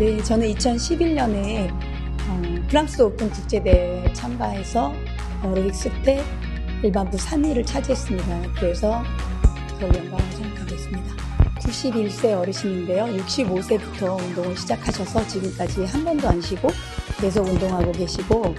저는 2011년에 어, 프랑스 오픈 국제대회 참가해서 에어로빅스 때 일반부 3위를 차지했습니다. 그래서 서울 영광을 생각하고 있습니다. 91세 어르신인데요. 65세부터 운동을 시작하셔서 지금까지 한 번도 안 쉬고 계속 운동하고 계시고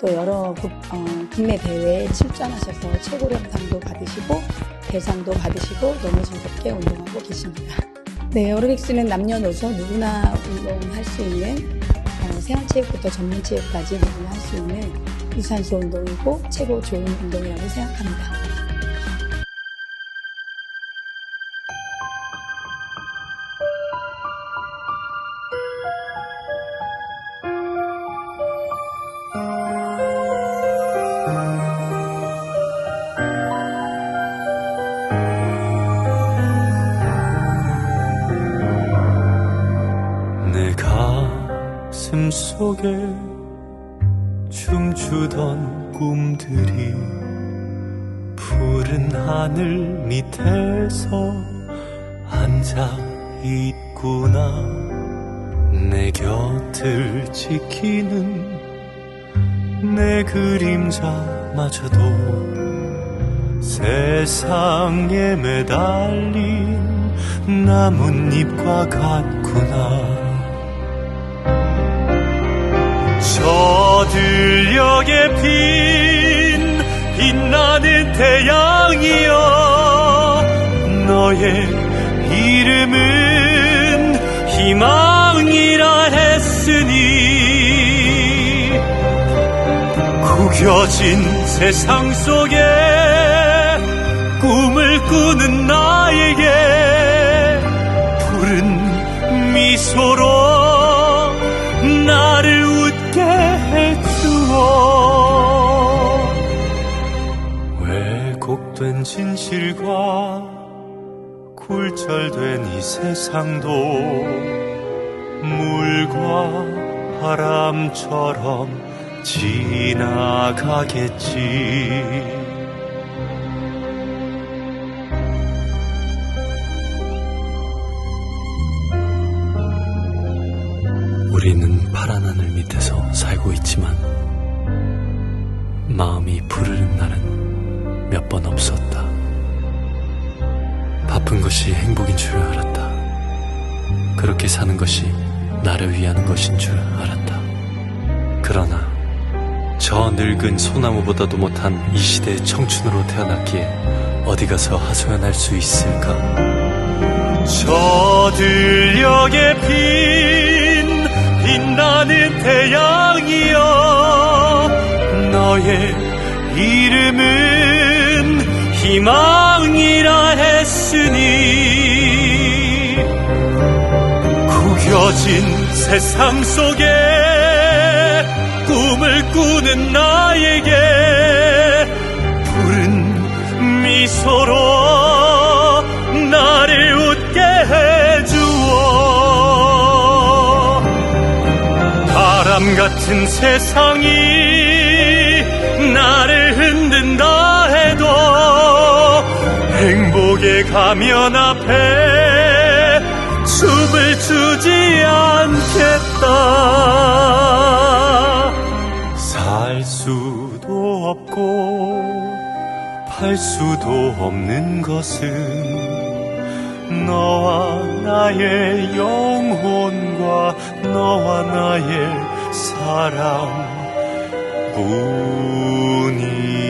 또 여러 국, 어, 국내 대회에 출전하셔서 최고령상도 받으시고 대상도 받으시고 너무 즐겁게 운동하고 계십니다. 네, 에어로빅스는 남녀노소 누구나 운동할 수 있는 어, 생활체육부터 전문체육까지 누구나 할 수 있는 유산소 운동이고 최고 좋은 운동이라고 생각합니다. 가슴 속에 춤추던 꿈들이 푸른 하늘 밑에서 앉아 있구나. 내 곁을 지키는 내 그림자마저도 세상에 매달린 나뭇잎과 같구나 저 들녘에 핀 빛나는 태양이여 너의 이름은 희망이라 했으니 구겨진 세상 속에 꿈을 꾸는 나에게 푸른 미소로 나를 왜곡된 진실과 굴절된 이 세상도 물과 바람처럼 지나가겠지. 우리는 파란 하늘 밑에서 살고 있지만 마음이 부르는 날은 몇 번 없었다. 바쁜 것이 행복인 줄 알았다. 그렇게 사는 것이 나를 위하는 것인 줄 알았다. 그러나 저 늙은 소나무보다도 못한 이 시대의 청춘으로 태어났기에 어디 가서 하소연할 수 있을까? 저 들녘에 핀 빛나는 태양이여 너의 이름은 희망이라 했으니 구겨진 세상 속에 꿈을 꾸는 나에게 푸른 미소로 나를 웃게 해주어 바람 같은 세상이 가면 앞에 춤을 추지 않겠다. 살 수도 없고 팔 수도 없는 것은 너와 나의 영혼과 너와 나의 사랑 뿐이